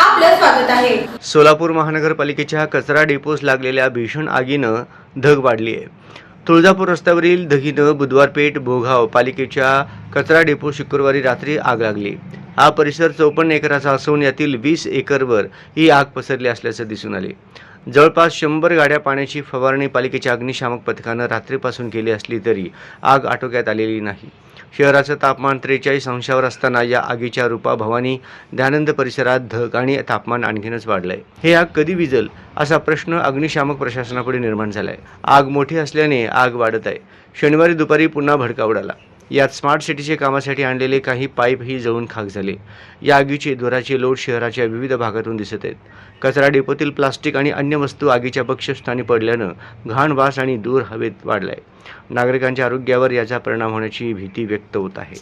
आपलं स्वागत आहे. सोलापूर महानगरपालिकेच्या कचरा डेपोस लागलेल्या भीषण आगीनं धग वाढली आहे. तुळजापूर रस्त्यावरील धगीनं बुधवार पेठ भोगाव पालिकेच्या कचरा डेपो शुक्रवारी रात्री आग लागली. हा परिसर चौपन्न एकराचा असून यातील वीस एकरवर ही आग पसरली असल्याचं दिसून आले. जवळपास शंभर गाड्या पाण्याची फवारणी पालिकेच्या अग्निशामक पथकानं रात्रीपासून केली असली तरी आग आटोक्यात आलेली नाही. शहराचं तापमान त्रेचाळीस अंशावर असताना या आगीच्या रूपा भवानी दयानंद परिसरात धग आणि तापमान आणखीनच वाढलंय. हे आग कधी विजल असा प्रश्न अग्निशामक प्रशासनापुढे निर्माण झालाय. आग मोठी असल्याने आग वाढत आहे. शनिवारी दुपारी पुन्हा भडका उडाला यात स्मार्ट सिटीचे कामासाठी आणलेले काही पाईपही जळून खाक झाले. या आगीचे धुराचे लोट शहराच्या विविध भागातून दिसत आहेत. कचरा डेपोतील प्लास्टिक आणि अन्य वस्तू आगीच्या बक्षस्थानी पडल्यानं घाण वास आणि दूर हवेत वाढलाय. नागरिकांच्या आरोग्यावर याचा परिणाम होण्याची भीती व्यक्त होत आहे.